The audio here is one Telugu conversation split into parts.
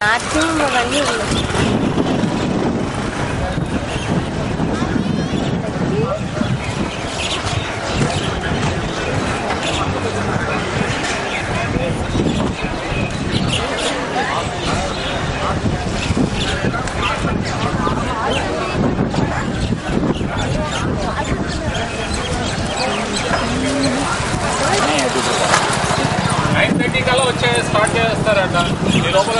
拿听子个绿。థర్టీ కల్లా వచ్చే స్టార్ట్ చేస్తారట. ఈ లోపల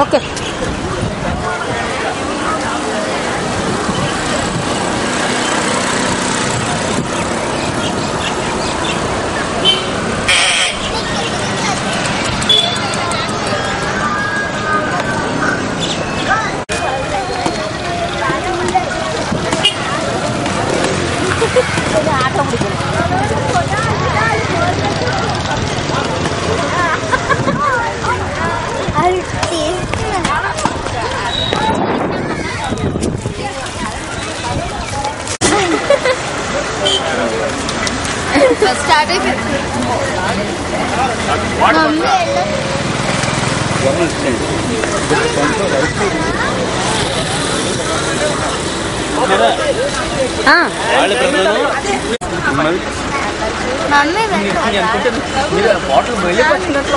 오케이. స్టార్ట్ అయిపోయింది మమ్మీ మమ్మీ బాటిల్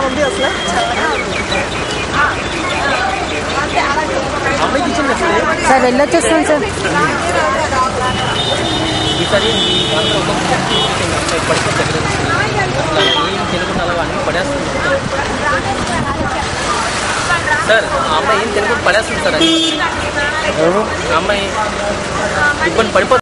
ఉంది అసలు సార్ వెళ్ళొచ్చేస్తాను సార్. ఈసారి ఈ అందరూ ఒక్కొక్క పడిపోతే తెలుగు అలా అన్ని పడేస్తుంది. సార్ ఆ అమ్మాయి ఏం తెలుగు పడేస్తుంది సార్ అమ్మాయి ఇబ్బంది పడిపోతుంది